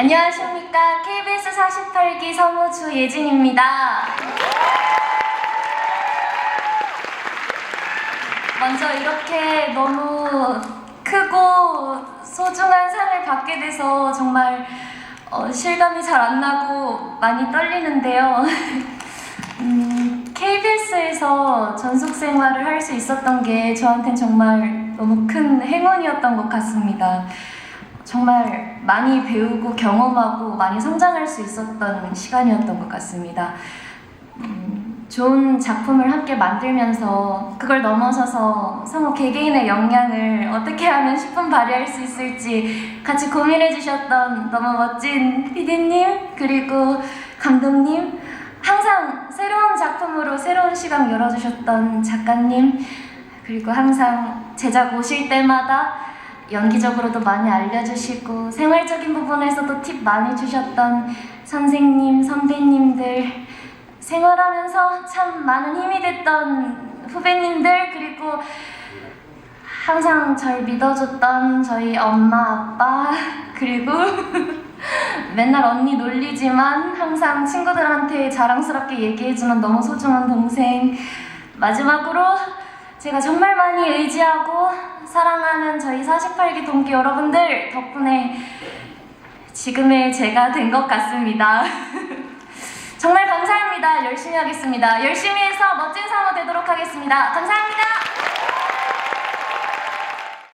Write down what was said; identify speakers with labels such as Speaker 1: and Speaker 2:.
Speaker 1: 안녕하십니까. KBS 48기 성우 주 예진입니다. 먼저 이렇게 너무 크고 소중한 상을 받게 돼서 정말 어, 실감이 잘 안 나고 많이 떨리는데요. 음, KBS에서 전속 생활을 할 수 있었던 게 저한텐 정말 너무 큰 행운이었던 것 같습니다. 정말 많이 배우고 경험하고 많이 성장할 수 있었던 시간이었던 것 같습니다. 음, 좋은 작품을 함께 만들면서 그걸 넘어서서 성우 개개인의 역량을 어떻게 하면 10분 발휘할 수 있을지 같이 고민해 주셨던 너무 멋진 PD님 그리고 감독님 항상 새로운 작품으로 새로운 시간 열어주셨던 작가님 그리고 항상 제작 오실 때마다 연기적으로도 많이 알려주시고 생활적인 부분에서도 팁 많이 주셨던 선생님, 선배님들 생활하면서 참 많은 힘이 됐던 후배님들 그리고 항상 절 믿어줬던 저희 엄마, 아빠 그리고 맨날 언니 놀리지만 항상 친구들한테 자랑스럽게 얘기해주는 너무 소중한 동생. 마지막으로 제가 정말 많이 의지하고 사랑하는 저희 48기 동기 여러분들 덕분에 지금의 제가 된 것 같습니다. 정말 감사합니다. 열심히 하겠습니다. 열심히 해서 멋진 상호 되도록 하겠습니다. 감사합니다.